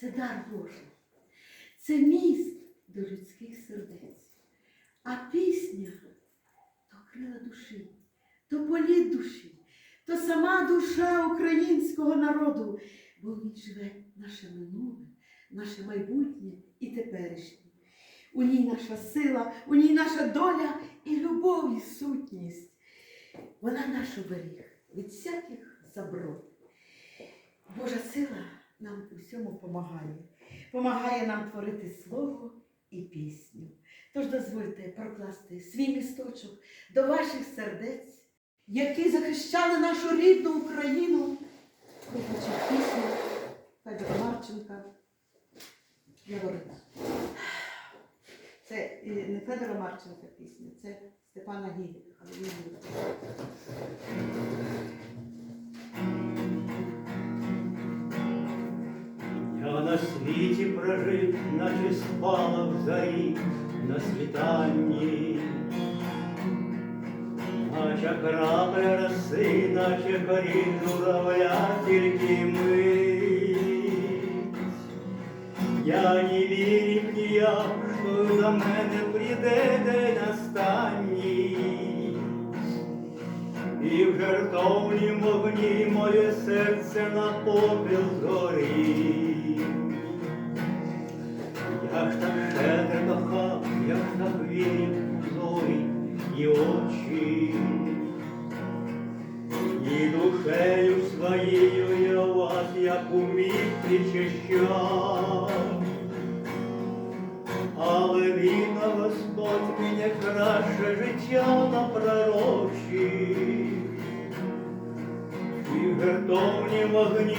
це дар Божий, це міст до людських сердець. А пісня то крила душі, то політ душі, то сама душа українського народу, бо в ній живе наше минуле, наше майбутнє і теперішнє. У ній наша сила, у ній наша доля і любов, і сутність. Вона наш оберіг від всяких заброд. Божа сила нам у всьому помагає. Помагає нам творити слово і пісню. Тож дозвольте прокласти свій місточок до ваших сердець, які захищали нашу рідну Україну. Виключив пісню Федора Марченка Яворина. Це е, не Федора Марченка пісня, це Степана Гігіта. На світі прожив, наче спала в зарі на світанні, наче крапля роси, наче корінь журавля, тільки мить. Я не вірив ніяк, що до мене прийде день останній. І в жертовнім вогні моє серце на попіл згорів. Я ж так щедро кохав, я ж так вірив зорі і очі. І душею своєю я вас, як умів, причащав. Але він, Господь, мені краще життя напророчив. І в гертовнім вогні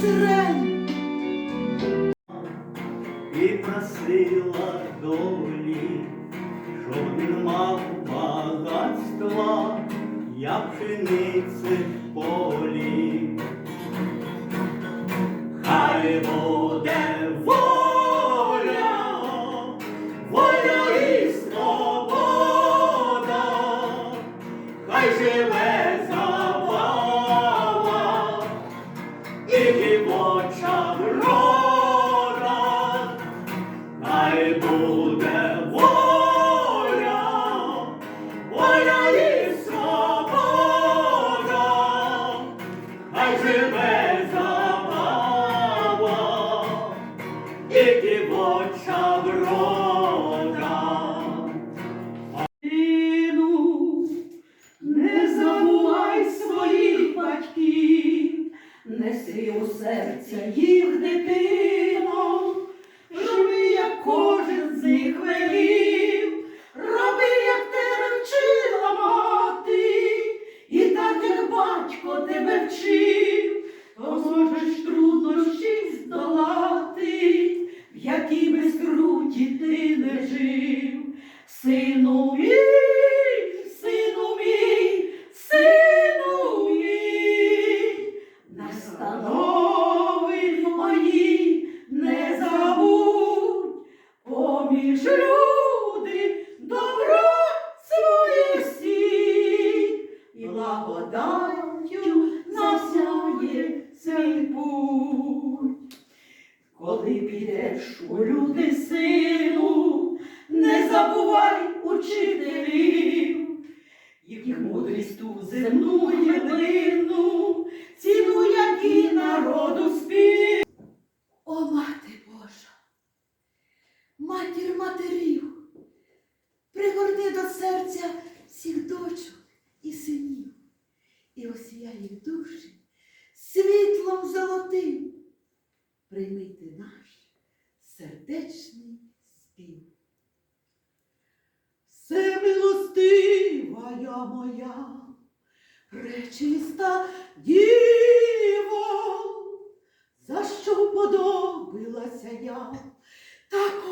сирен. і просила долі, щоб він мав багатства, як пшениці в полі. Хай буде 爱不得我 у люди сину, не забувай учителів, їх мудрість ту земну єдину, ціну, як і народу спів. О, мати Божа, матір матерів, пригорни до серця всіх дочок і синів, і осіяй їх душі світлом золотим. Прийми ти наш сердечний спів. Всемилостивая моя, пречиста діво, за що подобилася я такого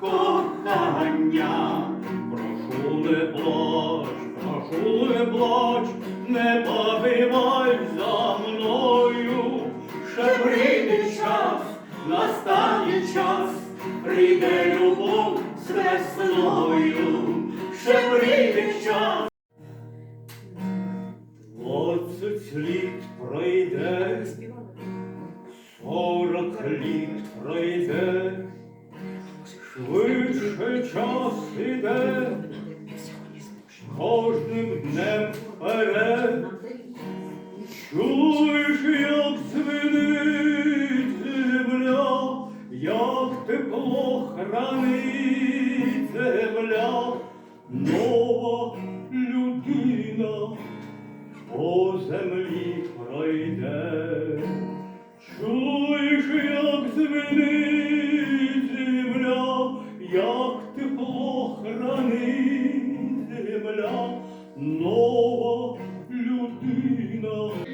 кохання. Прошу не плач, прошу не плач, не погибай за мною. Ще прийде час, настане час, прийде любов з весною, ще прийде час. Час іде, кожним днем вперед. Чуєш, як звенить земля, як тепло хранить земля, нова людина по землі пройде. Чуєш, як звенить як тепло хранить земля, нова людина.